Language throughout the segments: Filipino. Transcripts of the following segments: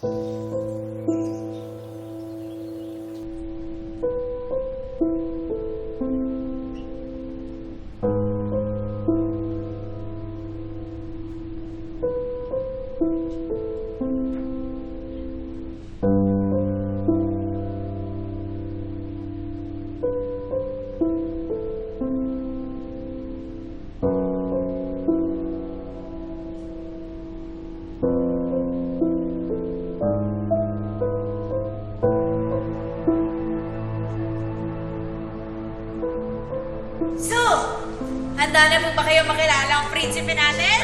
So, handa na po ba kayo makilala ang prinsipe natin?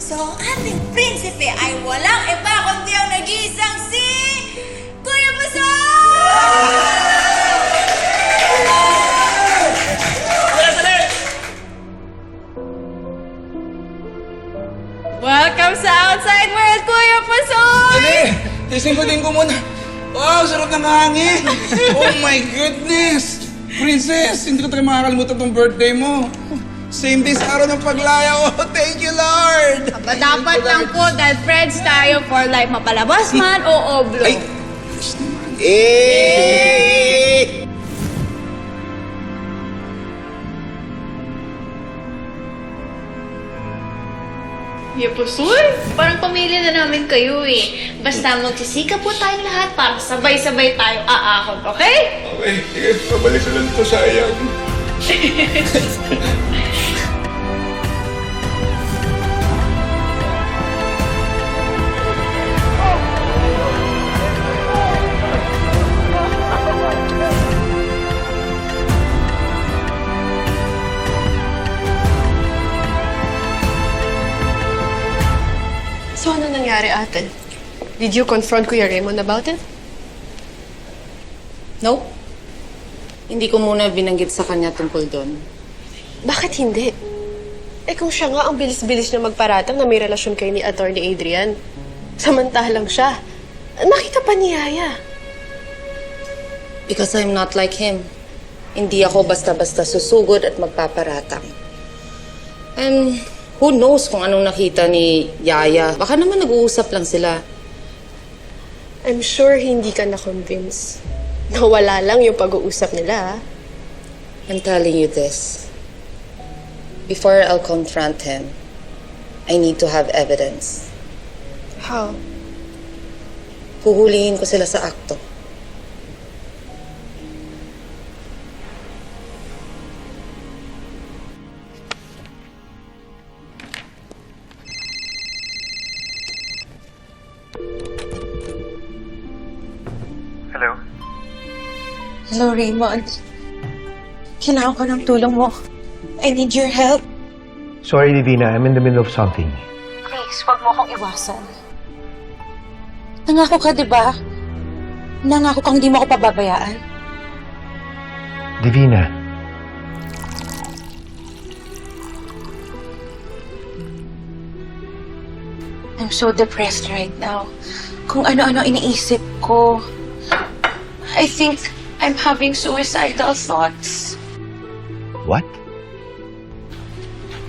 So, ang ating prinsipe ay walang iba kundi ang nag-iisang si... Kuya Pasok! Welcome sa Outside World, Kuya Pasok! Dali! Testing ko din ko muna. Wow, sarap ng hangin! Oh my goodness! Princess, hindi ko talaga makakalimutan tong birthday mo. Same day sa araw ng paglaya ko. Thank you, Lord! Ba, dapat lang po dahil friends tayo for life mapalabas man o oblo. Ay! Eh! Yepusul, parang pamilya na namin kayo eh. Basta magsisika po tayong lahat para sabay-sabay tayo aahon, okay? Okay, sige. Pabalik ko lang to sayang. So ano nangyari ate? Did you confront Kuya Raymond about it? Nope. Hindi ko muna binanggit sa kanya tungkol doon. Bakit hindi? Eh kung siya nga ang bilis-bilis na magparatang na may relasyon kayo ni Attorney Adrian. Samantalang siya, nakita pa ni Yaya. Because I'm not like him. Hindi ako basta-basta susugod at magpaparatang. And who knows kung anong nakita ni Yaya. Baka naman nag-uusap lang sila. I'm sure hindi ka na-convince. Nawala lang yung pag-uusap nila. ah. I'm telling you this. Before I'll confront him, I need to have evidence. How? Huhulihin ko sila sa akto. Hello? Hello, Raymond. Kailangan ko ng tulong mo. I need your help. Sorry, Divina. I'm in the middle of something. Please, wag mo akong iwasan. Nangako ka, di ba? Nangako kang di mo ako pababayaan. Divina, I'm so depressed right now. Kung ano-ano iniisip ko. I think I'm having suicidal thoughts. what?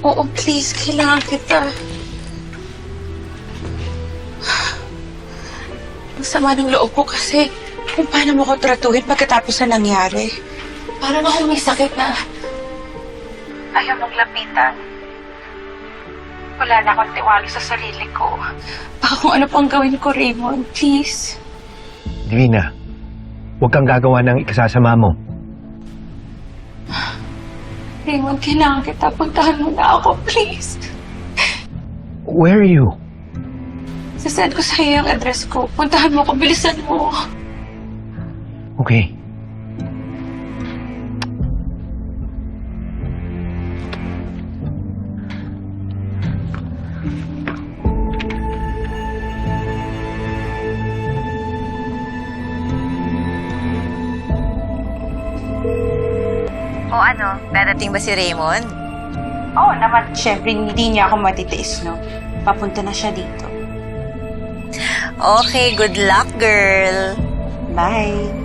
Oo, please, kailangan kita. Ang sama ng loob ko kasi kung paano mo ko tratuhin pagkatapos na nangyari. Parang ako may sakit na ayaw mong lapitan. Wala na akong tiwala sa sarili ko. Baka kung ano pang gawin ko, Raymond, please. Divina, huwag kang gagawa ng ikasasama mo. Raymond, kailangan kita. Puntahan mo na ako, please. Where are you? Sasend ko sa iyo ang address ko. Puntahan mo ako. Bilisan mo. Okay. O ano, dadating ba si Raymond? Oo naman, syempre hindi niya ako matitiis, no? Papunta na siya dito. Okay, good luck, girl. Bye!